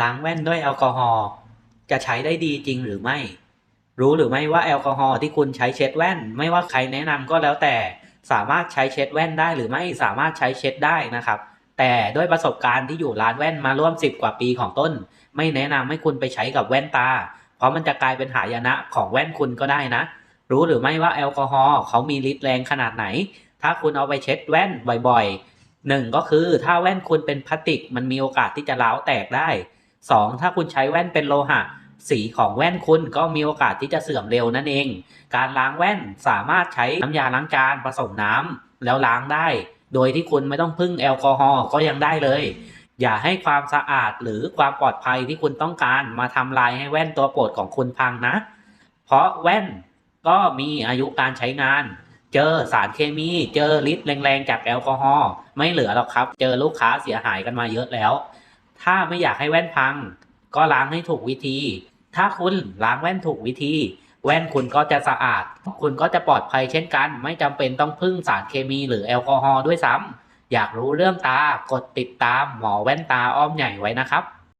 ล้างแว่นด้วยแอลกอฮอล์จะใช้ได้ดีจริงหรือไม่ รู้หรือไม่ว่าแอลกอฮอล์ที่คุณใช้เช็ดแว่น ไม่ว่าใครแนะนำก็แล้วแต่ สามารถใช้เช็ดแว่นได้หรือไม่สามารถใช้เช็ดได้นะครับ แต่ด้วยประสบการณ์ที่อยู่ร้านแว่นมาร่วม 10 กว่าปีของต้น ไม่แนะนำให้คุณไปใช้กับแว่นตา เพราะมันจะกลายเป็นหายนะของแว่นคุณก็ได้นะ รู้หรือไม่ว่าแอลกอฮอล์เขามีฤทธิ์แรงขนาดไหน ถ้าคุณเอาไปเช็ดแว่นบ่อยๆหนึ่งก็คือถ้าแว่นคุณเป็นพลาสติกมันมีโอกาสที่จะร้าวแตกได้ สองถ้าคุณใช้แว่นเป็นโลหะ สีของแว่นคุณก็มีโอกาสที่จะเสื่อมเร็วนั่นเอง การล้างแว่นสามารถใช้น้ำยาล้างจานผสมน้ำแล้วล้างได้ โดยที่คุณไม่ต้องพึ่งแอลกอฮอล์ก็ยังได้เลย อย่าให้ความสะอาดหรือความปลอดภัยที่คุณต้องการมาทำลายให้แว่นตัวโปรดของคุณพังนะ เพราะแว่นก็มีอายุการใช้งาน เจอสารเคมี เจอฤทธิ์แรงๆจากแอลกอฮอล์ไม่เหลือหรอกครับ เจอลูกค้าเสียหายกันมาเยอะแล้ว ถ้าไม่อยากให้แว่นพัง ก็ล้างให้ถูกวิธี ถ้าคุณล้างแว่นถูกวิธี แว่นคุณก็จะสะอาด คุณก็จะปลอดภัยเช่นกัน ไม่จำเป็นต้องพึ่งสารเคมีหรือแอลกอฮอล์ด้วยซ้ำอยากรู้เรื่องตากดติดตามหมอแว่นตาอ้อมใหญ่ไว้นะครับ